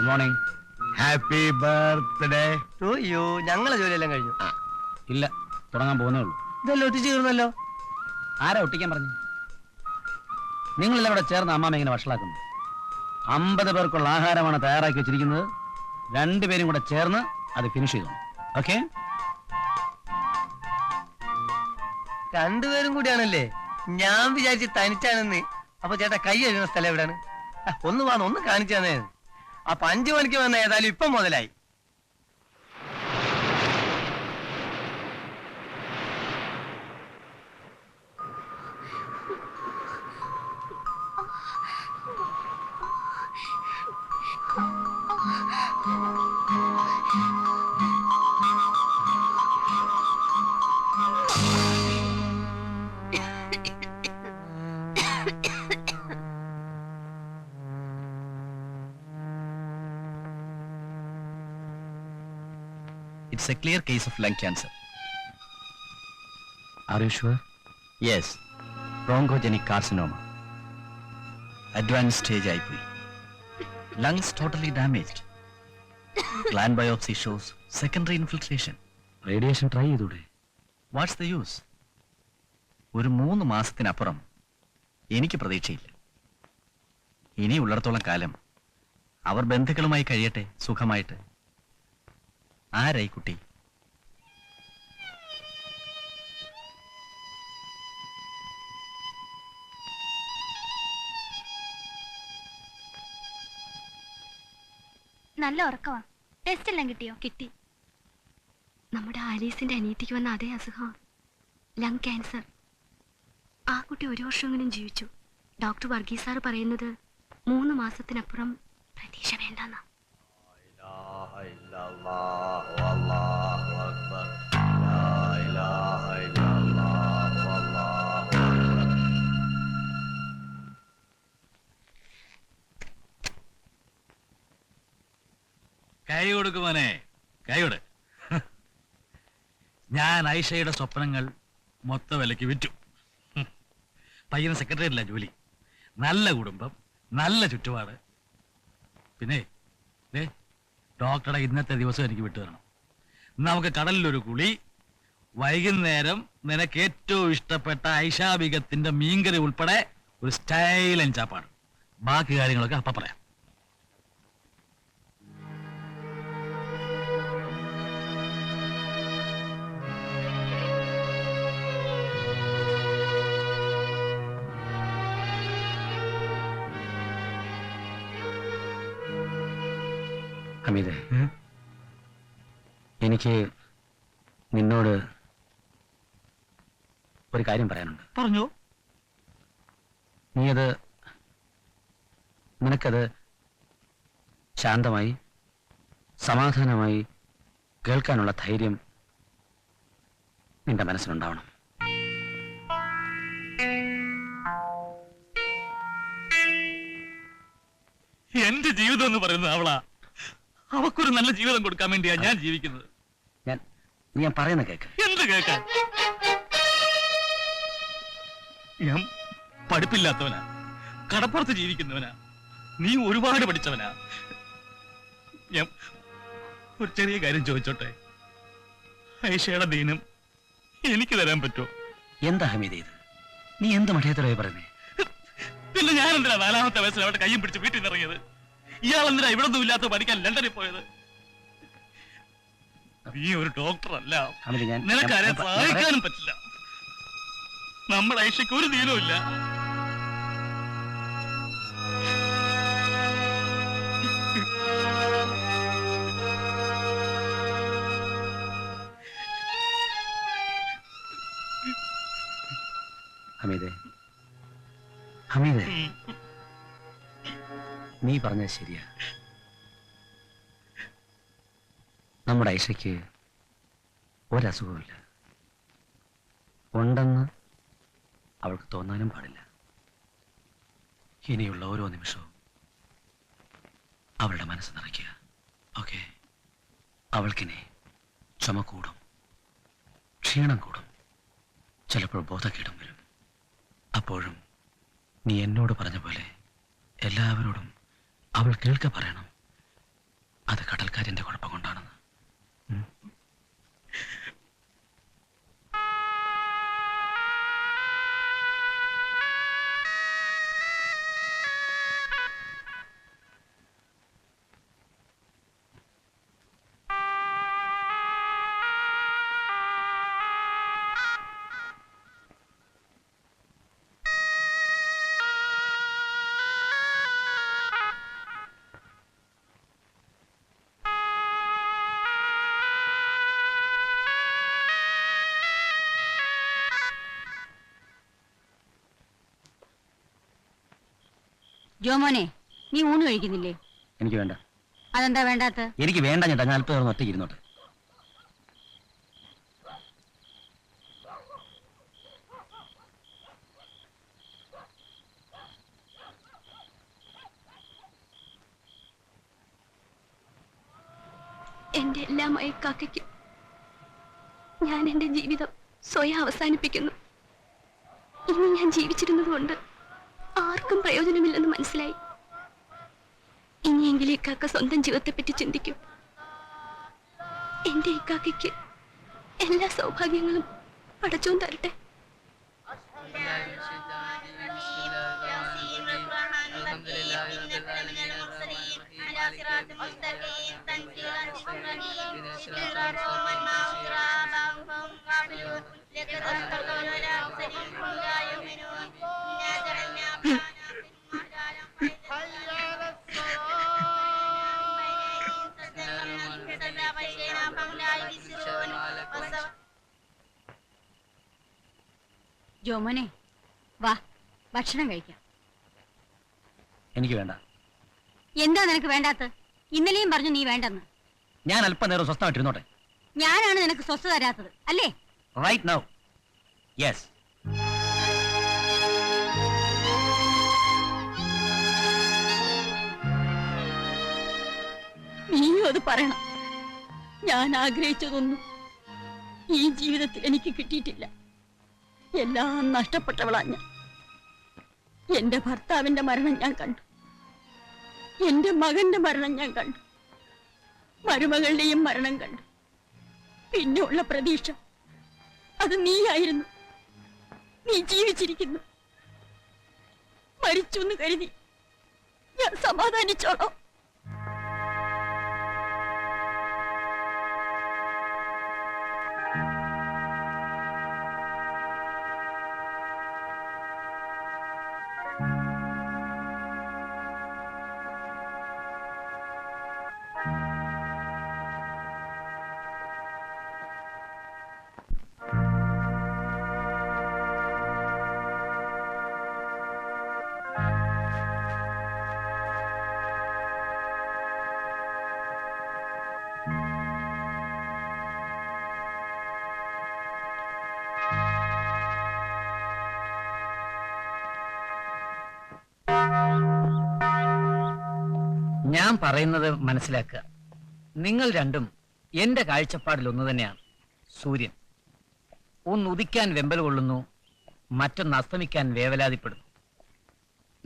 Good morning happy birthday അയ്യോ ഞങ്ങളെ ജോലിയെല്ലാം കഴിഞ്ഞു. ഇല്ല തുടങ്ങാൻ പോകുന്നേ ഉള്ളൂ. ഇതെല്ലാം ഒട്ടിച്ചു തീർന്നല്ലോ. ആരാ ഒട്ടിക്കാൻ പറഞ്ഞു? നിങ്ങളെല്ലാം ഇവിടെ ചേർന്ന് അമ്മാമ ഇങ്ങനെ വഷളാക്കുന്നു. അമ്പത് പേർക്കുള്ള ആഹാരമാണ് തയ്യാറാക്കി വെച്ചിരിക്കുന്നത്. രണ്ടുപേരും കൂടെ ചേർന്ന് അത് ഫിനിഷ് ചെയ്തു ഓക്കെ രണ്ടുപേരും കൂടിയാണല്ലേ? ഞാൻ വിചാരിച്ച് തനിച്ചാണെന്ന്. അപ്പൊ ചേട്ടാ കൈ എഴുതുന്ന സ്ഥലം എവിടെയാണ്? ഒന്ന് വാന്ന് ഒന്ന് കാണിച്ചു തന്നെ. അപ്പൊ അഞ്ചു മണിക്ക് വന്ന ഏതായാലും ഇപ്പം മുതലായി. A clear case of lung cancer. Are you sure? Yes, bronchogenic carcinoma. Advanced stage IP. lungs totally damaged. Gland biopsy shows secondary infiltration. Radiation try ചെയ്തൂടെ What's the use? ഒരു മൂന്ന് മാസത്തിനപ്പുറം എനിക്ക് പ്രതീക്ഷയില്ല ഇനി ഉള്ളിടത്തോളം കാലം അവർ ബന്ധുക്കളുമായി കഴിയട്ടെ സുഖമായിട്ട് ആരായി കുട്ടി? നല്ല ഉറക്കമാ ടെസ്റ്റ് എല്ലാം കിട്ടിയോ? കിട്ടി. നമ്മുടെ ആലീസിന്റെ അനിയത്തിക്ക് വന്ന അതേ അസുഖം ലങ് ക്യാൻസർ ആ കുട്ടി ഒരു വർഷമെങ്കിലും ജീവിച്ചു. ഡോക്ടർ വർഗീസ് സാർ പറയുന്നത് മൂന്ന് മാസത്തിനപ്പുറം പ്രതീക്ഷ വേണ്ടെന്നാ. കൈ കൊടുക്കുമോനെ കൊടു. ഞാൻ ഐഷയുടെ സ്വപ്നങ്ങൾ മൊത്ത വിലയ്ക്ക് വിറ്റു. ഹും. പയ്യന് സെക്രട്ടറിയല്ല ജോലി. നല്ല കുടുംബം നല്ല ചുറ്റുപാട്. പിന്നെ ദേ ഡോക്ടറുടെ ഇന്നത്തെ ദിവസം എനിക്ക് വിട്ടു തരണം. നമുക്ക് കടലിലൊരു കുളി. വൈകുന്നേരം നിനക്ക് ഏറ്റവും ഇഷ്ടപ്പെട്ട ഐഷാബികത്തിന്റെ മീൻകറി ഉൾപ്പെടെ ഒരു സ്റ്റൈലൻ ചാപ്പാട് ബാക്കി കാര്യങ്ങളൊക്കെ അപ്പ പറയാം. ഹമീദേ എനിക്ക് നിന്നോട് ഒരു കാര്യം പറയാനുണ്ട്. പറഞ്ഞു. നീ അത് നിനക്കത് ശാന്തമായി സമാധാനമായി കേൾക്കാനുള്ള ധൈര്യം നിന്റെ മനസ്സിലുണ്ടാവണം എന്റെ ജീവിതം എന്ന് പറയുന്നത് അവളാ. അവക്കൊരു നല്ല ജീവിതം കൊടുക്കാൻ വേണ്ടിയാ ഞാൻ ജീവിക്കുന്നത്. ഞാൻ ഞാൻ പറയുന്ന കേക്ക്. എന്ത് കേൾക്കാൻ ഞാൻ പഠിപ്പില്ലാത്തവനാ. കടപ്പുറത്ത് ജീവിക്കുന്നവനാ. നീ ഒരുപാട് പഠിച്ചവനാ. ഞാൻ ഒരു ചെറിയ കാര്യം ചോദിച്ചോട്ടെ? ഐഷയുടെ ദീനം എനിക്ക് തരാൻ പറ്റുമോ? എന്താ ഹമീദ് ഇത്? നീ എന്ത് മഠയത്തിലായി പറഞ്ഞേ പിന്നെ ഞാൻ എന്തിനാ നാലാമത്തെ വയസ്സിൽ അവിടെ കയ്യും പിടിച്ച് വീട്ടിൽ നിന്ന് ഇറങ്ങിയത്? ഇയാൾ എന്തിനാ ഇവിടെ ഒന്നും ഇല്ലാത്ത പഠിക്കാൻ ലണ്ടനിൽ പോയത്? നീ ഒരു ഡോക്ടർ അല്ല ഞാൻ നിനക്ക് ആരെ ഞാൻ- ഞാൻ സഹായിക്കാനും പറ്റില്ല. നമ്മുടെ ഐഷയ്ക്ക് ഒരു ദീനവും ഇല്ല. ഹമീദേ. ഹമീദേ. ഉം. നീ പറഞ്ഞത് ശരിയാ. നമ്മുടെ ഐഷയ്ക്ക് ഒരസുഖമില്ല ഉണ്ടെന്ന് അവൾക്ക് തോന്നാനും പാടില്ല. ഇനിയുള്ള ഓരോ നിമിഷവും അവളുടെ മനസ്സ് നിറയ്ക്കുക. ഓക്കെ? അവൾക്കിനി ചുമ കൂടും. ക്ഷീണം കൂടും. ചിലപ്പോൾ ബോധക്കേടും വരും. അപ്പോഴും നീ എന്നോട് പറഞ്ഞ പോലെ എല്ലാവരോടും അവൾ കേൾക്ക പറയണം. അത് കടൽക്കാരന്റെ കുഴപ്പം കൊണ്ടാണെന്ന്. ജോമോനെ നീ ഊണ് കഴിക്കുന്നില്ലേ? എനിക്ക് വേണ്ട. അതെന്താ വേണ്ടാത്ത? എനിക്ക് വേണ്ട ഞാൻ അല്പം നേരം ഒറ്റയ്ക്ക് ഇരുന്നോട്ടെ. എന്റെ എല്ലാ മയക്കാക്കയ്ക്കും ഞാൻ എന്റെ ജീവിതം സ്വയം അവസാനിപ്പിക്കുന്നു. ഇനി ഞാൻ ജീവിച്ചിരുന്നത് കൊണ്ട് ആർക്കും പ്രയോജനമില്ലെന്ന് മനസ്സിലായി. ഇനിയെങ്കിലും ഇക്കാക്ക സ്വന്തം ജീവിതത്തെപ്പറ്റി ചിന്തിക്കും. എന്റെ ഇക്കാക്കയ്ക്ക് എല്ലാ സൗഭാഗ്യങ്ങളും പടച്ചോൻ തരട്ടെ. ജോമോനെ വാ ഭക്ഷണം കഴിക്കാം. എനിക്ക് വേണ്ട. എന്താ നിനക്ക് വേണ്ടാത്ത? ഇന്നലെയും പറഞ്ഞു നീ വേണ്ടെന്ന്. ഞാൻ അല്പം നേരം സ്വസ്ഥമായിട്ടിരുന്നോട്ടെ. ഞാനാണ് നിനക്ക് സ്വസ്ഥ തരാത്തത് അല്ലേ? റൈറ്റ് നൗ യെസ് നീയും അത് പറയണം. ഞാൻ ആഗ്രഹിച്ചതൊന്നും ഈ ജീവിതത്തിൽ എനിക്ക് കിട്ടിയിട്ടില്ല. എല്ലാം നഷ്ടപ്പെട്ടവളാ ഞാൻ. എന്റെ ഭർത്താവിന്റെ മരണം ഞാൻ കണ്ടു. എന്റെ മകന്റെ മരണം ഞാൻ കണ്ടു. മരുമകളുടെയും മരണം കണ്ടു. പിന്നെ ഉള്ള പ്രതീക്ഷ അത് നീയായിരുന്നു. നീ ജീവിച്ചിരിക്കുന്നു. മരിച്ചു എന്ന് കരുതി ഞാൻ സമാധാനിച്ചോളോ. ഞാൻ പറയുന്നത് മനസ്സിലാക്കുക. നിങ്ങൾ രണ്ടും എന്റെ കാഴ്ചപ്പാടിൽ ഒന്ന് തന്നെയാണ്. സൂര്യൻ. ഒന്ന് ഉദിക്കാൻ വെമ്പൽ കൊള്ളുന്നു മറ്റൊന്ന് അസ്തമിക്കാൻ വേവലാതിപ്പെടുന്നു.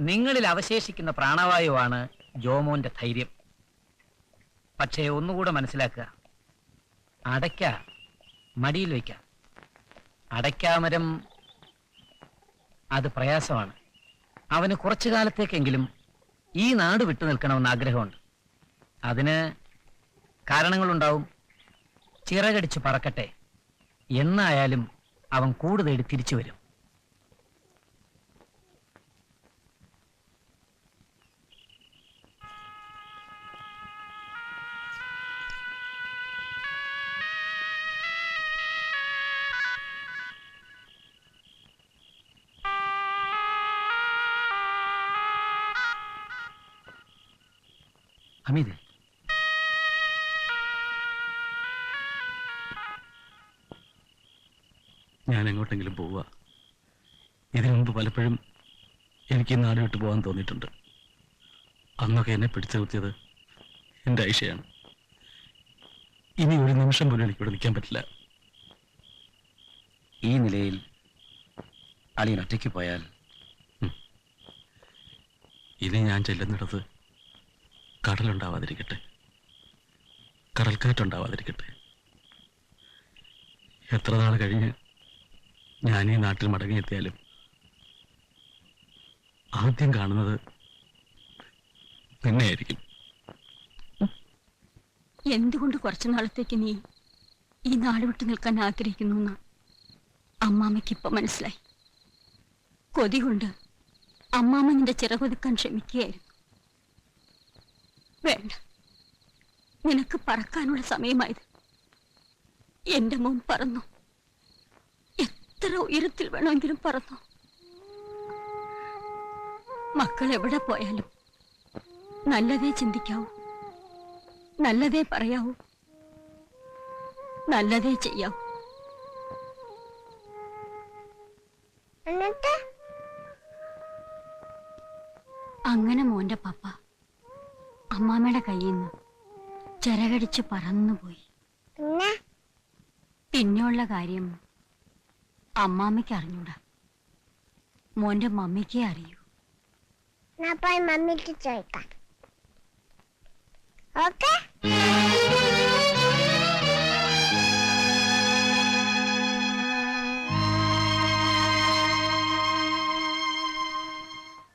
നിങ്ങളിൽ അവശേഷിക്കുന്ന പ്രാണവായുവാണ് ജോമോന്റെ ധൈര്യം. പക്ഷേ ഒന്നുകൂടെ മനസ്സിലാക്കുക. അടയ്ക്ക മടിയിൽ വയ്ക്കാം. അടയ്ക്കാമരം അത് പ്രയാസമാണ്. അവന് കുറച്ചു കാലത്തേക്കെങ്കിലും ഈ നാട് വിട്ടു നിൽക്കണമെന്ന് ആഗ്രഹമുണ്ട്. അതിന് കാരണങ്ങളുണ്ടാവും. ചിറകടിച്ച് പറക്കട്ടെ. എന്നായാലും അവൻ കൂടുതൽ തിരിച്ചു വരും. ഹമീദ് ഞാൻ എങ്ങോട്ടെങ്കിലും പോവുക. ഇതിനു മുമ്പ് പലപ്പോഴും എനിക്ക് നാട് വിട്ടു പോകാൻ തോന്നിയിട്ടുണ്ട്. അന്നൊക്കെ എന്നെ പിടിച്ചു നിർത്തിയത് എന്റെ ഐഷയാണ്. ഇനി ഒരു നിമിഷം പോലും എനിക്കിവിടെ നിൽക്കാൻ പറ്റില്ല. ഈ നിലയിൽ അളിയൻ ഒറ്റയ്ക്ക് പോയാൽ ഇനി ഞാൻ ചെല്ലുന്നിടത്ത് കടലുണ്ടാവാതിരിക്കട്ടെ. കടൽക്കാറ്റുണ്ടാവാതിരിക്കട്ടെ എത്ര നാൾ കഴിഞ്ഞ് ഞാൻ ഈ നാട്ടിൽ മടങ്ങിയെത്തിയാലും ആദ്യം കാണുന്നത് നിന്നെയായിരിക്കും. എന്തുകൊണ്ട് കുറച്ചു നാളത്തേക്ക് നീ ഈ നാട് വിട്ടു നിൽക്കാൻ ആഗ്രഹിക്കുന്നു അമ്മാമ്മയ്ക്ക് ഇപ്പൊ മനസ്സിലായി. കൊതി കൊണ്ട് അമ്മാമ്മ നിന്റെ ചിറകൊതുക്കാൻ ശ്രമിക്കുകയായിരുന്നു വേണ്ട. നിനക്ക് പറക്കാനുള്ള സമയമായത്. എന്റെ മോൻ പറന്നു. എത്ര ഉയരത്തിൽ വേണമെങ്കിലും പറന്നു. മക്കൾ എവിടെ പോയാലും നല്ലതേ ചിന്തിക്കാവൂ. നല്ലതേ പറയാവൂ. നല്ലതേ ചെയ്യാവൂ. അങ്ങനെ മോന്റെ പപ്പ അമ്മാമ്മയുടെ കയ്യിൽ നിന്ന് ചിരകടിച്ച് പറന്നുപോയി. പിന്നെ? പിന്നെയുള്ള കാര്യം അമ്മാമ്മയ്ക്ക് അറിഞ്ഞൂടാ. മോന്റെ മമ്മിക്കേ അറിയൂ. ഞാൻ പോയി മമ്മിക്ക് ചോദിക്കാം. ഓക്കെ?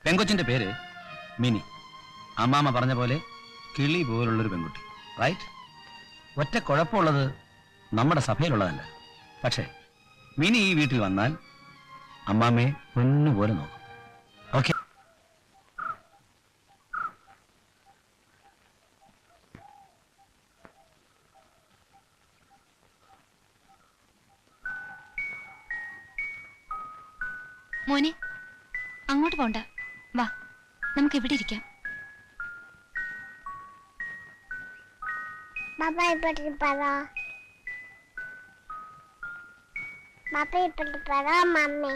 പെങ്കൊച്ചിന്റെ പേര് മിനി. അമ്മാമ്മ പറഞ്ഞ പോലെ കിളി പോലുള്ളൊരു പെൺകുട്ടി. റൈറ്റ് ഒറ്റ കുഴപ്പമുള്ളത് നമ്മുടെ സഭയിലുള്ളതല്ല. പക്ഷേ മിനി ഈ വീട്ടിൽ വന്നാൽ അമ്മാമ്മയെ പൊന്നുപോലെ നോക്കും. ഇപ്പറ്റി പറ ബാബ ഇപ്പറ്റി പറ മമ്മി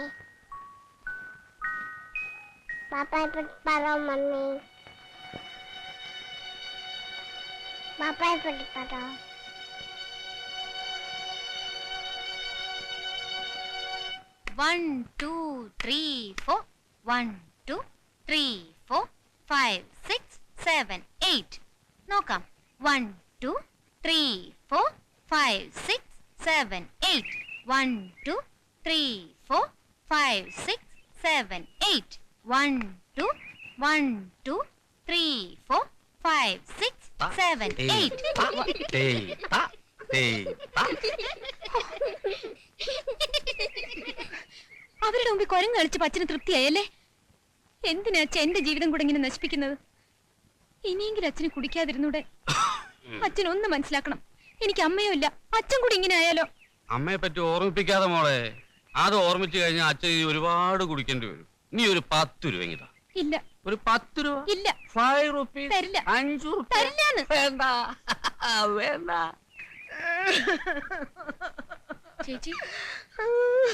ബാബ ഇപ്പറ്റി പറ മമ്മി ബാബ ഇപ്പറ്റി പറ one two three four one two three four five six seven eight നോക്കാം one two three four five six seven eight one two three four five six seven eight one two one two three four five six seven eight അവരുടെ മുമ്പിൽ കുരങ്ങ് കളിച്ച് പച്ചന് തൃപ്തിയായല്ലേ? എന്തിനാ അച്ഛൻ എന്റെ ജീവിതം കൂടെ ഇങ്ങനെ നശിപ്പിക്കുന്നത്? ഇനിയെങ്കിലും അച്ഛന് കുടിക്കാതിരുന്നൂടെ? അച്ഛൻ ഒന്ന് മനസ്സിലാക്കണം. എനിക്ക് അമ്മയോ ഇല്ല. അച്ഛൻ കൂടി ഇങ്ങനെ ആയാലോ? അമ്മയെ പറ്റി ഓർമ്മിപ്പിക്കാതെ മോളെ അത് ഓർമ്മിച്ചു കഴിഞ്ഞാൽ അച്ഛൻ ഇനി ഒരുപാട് കുടിക്കേണ്ടി വരും. നീ ഒരു പത്ത് രൂപ ഇങ്ങിതാ ഇല്ല. ഒരു പത്ത് രൂപ? ഇല്ല. ഫൈവ് റുപ്പീസ് തരില്ല. അഞ്ചു തരില്ല തരില്ലാന്ന്. വേണ്ട. വേണ്ട. ചേച്ചി.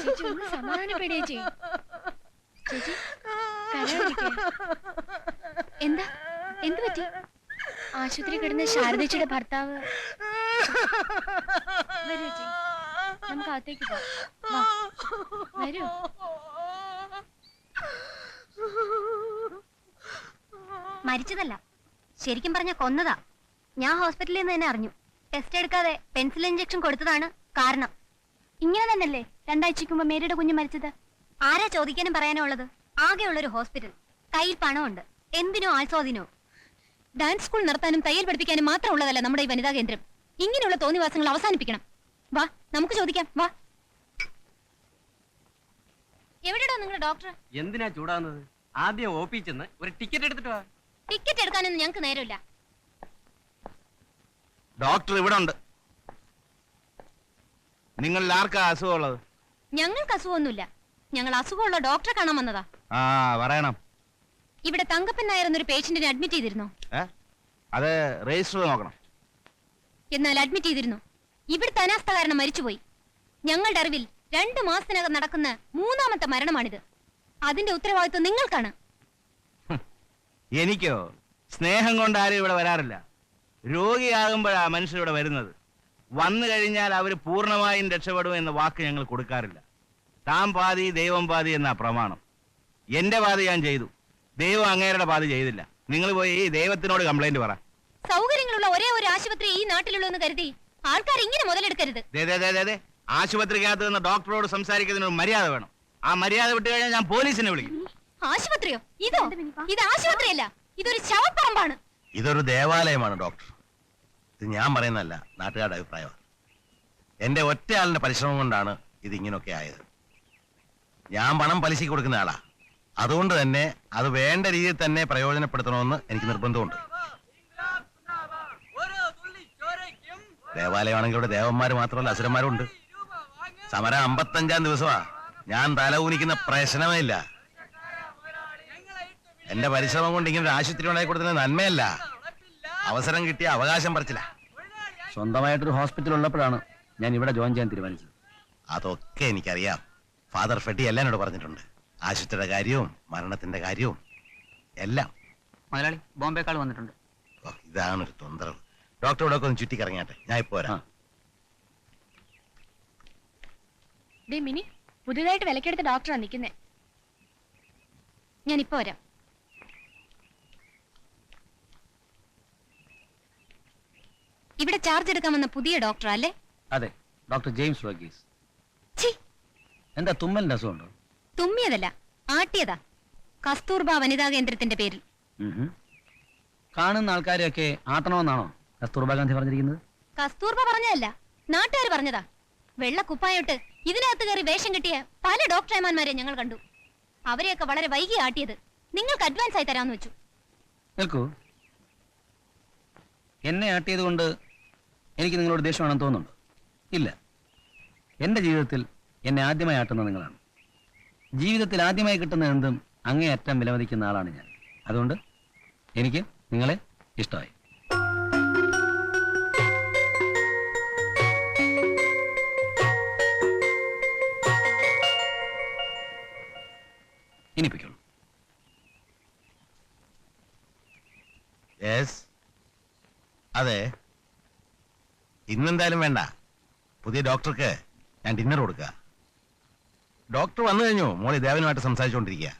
ചേച്ചി ഒന്ന് സമാധാനപ്പെടേ ചേച്ചി. എന്താ? എന്ത് പറ്റി? ആശുപത്രി കിടന്ന ശാരദച്ചിയുടെ ഭർത്താവ്. നമുക്ക് അകത്തേക്ക് വരൂ. മരിച്ചതല്ല. ശരിക്കും പറഞ്ഞ കൊന്നതാ. ഞാൻ ഹോസ്പിറ്റലിൽ നിന്ന് തന്നെ അറിഞ്ഞു. ടെസ്റ്റ് എടുക്കാതെ പെൻസിൽ ഇഞ്ചക്ഷൻ കൊടുത്തതാണ് കാരണം. ഇങ്ങനെ തന്നെയല്ലേ രണ്ടാഴ്ചക്ക് മുമ്പ് മേരിയുടെ കുഞ്ഞ് മരിച്ചത്? ആരാ ചോദിക്കാനും പറയാനോ ഉള്ളത്? ആകെയുള്ളൊരു ഹോസ്പിറ്റൽ. കയ്യിൽ പണമുണ്ട്. എന്തിനോ ആസ്വാദിനോ ഡാൻസ് സ്കൂൾ നടത്താനും തയ്യൽ പഠിപ്പിക്കാനും മാത്രം ഉള്ളതല്ല നമ്മുടെ ഈ വനിതാ കേന്ദ്രം. ഇങ്ങനെയുള്ള തോന്നിവാസങ്ങൾ അവസാനിപ്പിക്കണം. വാ നമുക്ക് ചോദിക്കാം. വാ. എവിടെടാ നിങ്ങളുടെ ഡോക്ടർ? എന്തിനാ ചൂടാകുന്നത് ആദ്യം ഓപ്പി ചെന്ന് ഒരു ടിക്കറ്റ് എടുത്തിട്ട് വാ. ടിക്കറ്റ് എടുക്കാനൊന്നും ഞങ്ങൾക്ക് നേരമില്ല. ഡോക്ടർ ഇവിടെ ഉണ്ട്. നിങ്ങളിൽ ആർക്കാ അസുഖമുള്ളത്? ഞങ്ങൾക്ക് അസുഖമൊന്നുമില്ല. ഞങ്ങൾ അസുഖമുള്ള ഡോക്ടറെ കാണാൻ വന്നതാ. ആ പറയണം. ഇവിടെ തങ്കപ്പൻ നായർ എന്നൊരു പേഷ്യന്റിനെ അഡ്മിറ്റ് ചെയ്തിരുന്നു? അത് രജിസ്റ്റർ നോക്കണം. എന്നാൽ അഡ്മിറ്റ് ചെയ്തിരുന്നു. ഇവിടുത്തെ അനാസ്ഥ കാരണം മരിച്ചുപോയി. ഞങ്ങളുടെ അറിവിൽ രണ്ടു മാസത്തിനകം നടക്കുന്ന മൂന്നാമത്തെ മരണമാണിത്. അതിന്റെ ഉത്തരവാദിത്വം നിങ്ങൾക്കാണ്. എനിക്കോ? സ്നേഹം കൊണ്ട് ആരും ഇവിടെ വരാറില്ല. രോഗിയാകുമ്പോഴാ മനുഷ്യർ ഇവിടെ വരുന്നത്. വന്നു കഴിഞ്ഞാൽ അവർ പൂർണമായും രക്ഷപ്പെടും എന്ന വാക്ക് ഞങ്ങൾ കൊടുക്കാറില്ല. താൻ പാതി ദൈവം പാതി എന്നാ പ്രമാണം. എന്റെ പാതി ഞാൻ ചെയ്തു. ദൈവം അങ്ങേരുടെ പാതി ചെയ്തില്ല. നിങ്ങൾ പോയി ഈ ദൈവത്തിനോട് കംപ്ലൈന്റ് പറ. സൗകര്യങ്ങളുള്ള ഒരേ ഒരു ആശുപത്രി ഈ നാട്ടിലുള്ളൂ എന്ന് കരുതി ആൾക്കാർ ഇങ്ങനെ മുതലെടുക്കരുത്. ദേ, ദേ, ദേ, ദേ, ദേ. ആശുപത്രിക്കകത്ത് നിന്ന് ഡോക്ടറോട് സംസാരിക്കുന്നതിന് ഒരു മര്യാദ വേണം. ആ മര്യാദ വിട്ടു കഴിഞ്ഞാൽ ഞാൻ പോലീസിനെ വിളിക്കും. ആശുപത്രിയോ? ഇതോ? ഇത് ആശുപത്രിയല്ല. ഇതൊരു ശവപ്പറമ്പാണ്. ഇതൊരു ദേവാലയമാണ് ഡോക്ടർ. ഇത് ഞാൻ പറയുന്നതല്ല നാട്ടുകാരുടെ അഭിപ്രായമാണ്. എന്റെ ഒറ്റയാളിന്റെ പരിശ്രമം കൊണ്ടാണ് ഇത് ഇങ്ങനെയൊക്കെ ആയത്. ഞാൻ പണം പലിശയ്ക്ക് കൊടുക്കുന്ന ആളാ. അതുകൊണ്ട് തന്നെ അത് വേണ്ട രീതിയിൽ തന്നെ പ്രയോജനപ്പെടുത്തണമെന്ന് എനിക്ക് നിർബന്ധമുണ്ട്. ദേവാലയമാണെങ്കിൽ ഇവിടെ ദേവന്മാർ മാത്രമല്ല അസുരന്മാരും ഉണ്ട് സമരം അമ്പത്തഞ്ചാം ദിവസമാ. ഞാൻ തല ഊനിക്കുന്ന പ്രശ്നമേ ഇല്ല. എന്റെ പരിശ്രമം കൊണ്ട് ഇങ്ങനെ ഒരു ആശുപത്രി ഉണ്ടാക്കി കൊടുത്തത് നന്മയല്ല. അവസരം കിട്ടിയ അവകാശം പറിച്ചില്ല സ്വന്തമായിട്ടൊരു ഹോസ്പിറ്റൽ ഉള്ളപ്പോഴാണ് ഞാൻ ഇവിടെ ജോയിൻ ചെയ്യാൻ തീരുമാനിച്ചത്. അതൊക്കെ എനിക്കറിയാം. ഫാദർ ഫെഡി എല്ലാം എന്നോട് പറഞ്ഞിട്ടുണ്ട്. ആശുപത്രിയുടെ കാര്യവും മരണത്തിന്റെ കാര്യവും എല്ലാം. മുതലാളി ബോംബേക്കാൾ വന്നിട്ടുണ്ട്. ഓ, ഇതാണ് ഒരു തൊന്തരവ്. ഡോക്ടർ ഇവിടെ ഒന്ന് ചുറ്റിക്കറങ്ങിയാട്ടെ. ഞാൻ ഇപ്പോ വരാം. ദേ മിനി പുതിയതായിട്ട് വിലക്കെടുത്ത ഡോക്ടറാ നിൽക്കുന്നേ ഞാൻ ഇപ്പോ വരാം. ഇവിടെ ചാർജ് എടുക്കാൻ വന്ന പുതിയ ഡോക്ടർ അല്ലേ? അതെ ഡോക്ടർ ജെയിംസ് വർഗീസ്. ഛീ. എന്താ തുമ്മലിന്റെ അസുഖമുണ്ടോ തുമ്മിയതല്ല ആട്ടിയതാ. കസ്തൂർബ വനിതാ കേന്ദ്രത്തിന്റെ പേരിൽ. കാണുന്ന ആൾക്കാരെയൊക്കെ ആട്ടണമെന്നാണോ കസ്തൂർബ ഗാന്ധി പറഞ്ഞിരിക്കുന്നത്? കസ്തൂർബ പറഞ്ഞതല്ല നാട്ടുകാർ പറഞ്ഞതാ. വെള്ള കുപ്പായോട്ട് ഇതിനകത്ത് കയറി വേഷം കിട്ടിയ പല ഡോക്ടർമാരെ ഞങ്ങൾ കണ്ടു. അവരെയൊക്കെ വളരെ വൈകി ആട്ടിയത്. നിങ്ങൾക്ക് അഡ്വാൻസ് ആയി തരാമെന്ന് വെച്ചു. നിൽക്കൂ. എന്നെ ആട്ടിയത് കൊണ്ട് എനിക്ക് നിങ്ങളോട് ദേഷ്യമാണെന്ന് തോന്നുന്നുണ്ടോ? ഇല്ല. എന്റെ ജീവിതത്തിൽ എന്നെ ആദ്യമായി ആട്ടുന്നത് നിങ്ങളാണ്. ജീവിതത്തിൽ ആദ്യമായി കിട്ടുന്ന എന്തും അങ്ങേയറ്റം വിലമതിക്കുന്ന ആളാണ് ഞാൻ. അതുകൊണ്ട് എനിക്ക് നിങ്ങളെ ഇഷ്ടമായി. അതെ. ഇന്നെന്തായാലും വേണ്ട. പുതിയ ഡോക്ടർക്ക് ഞാൻ ഡിന്നർ കൊടുക്കുക ഡോക്ടർ വന്നു കഴിഞ്ഞു. മോളി ദേവനുമായിട്ട് സംസാരിച്ചുകൊണ്ടിരിക്കുക.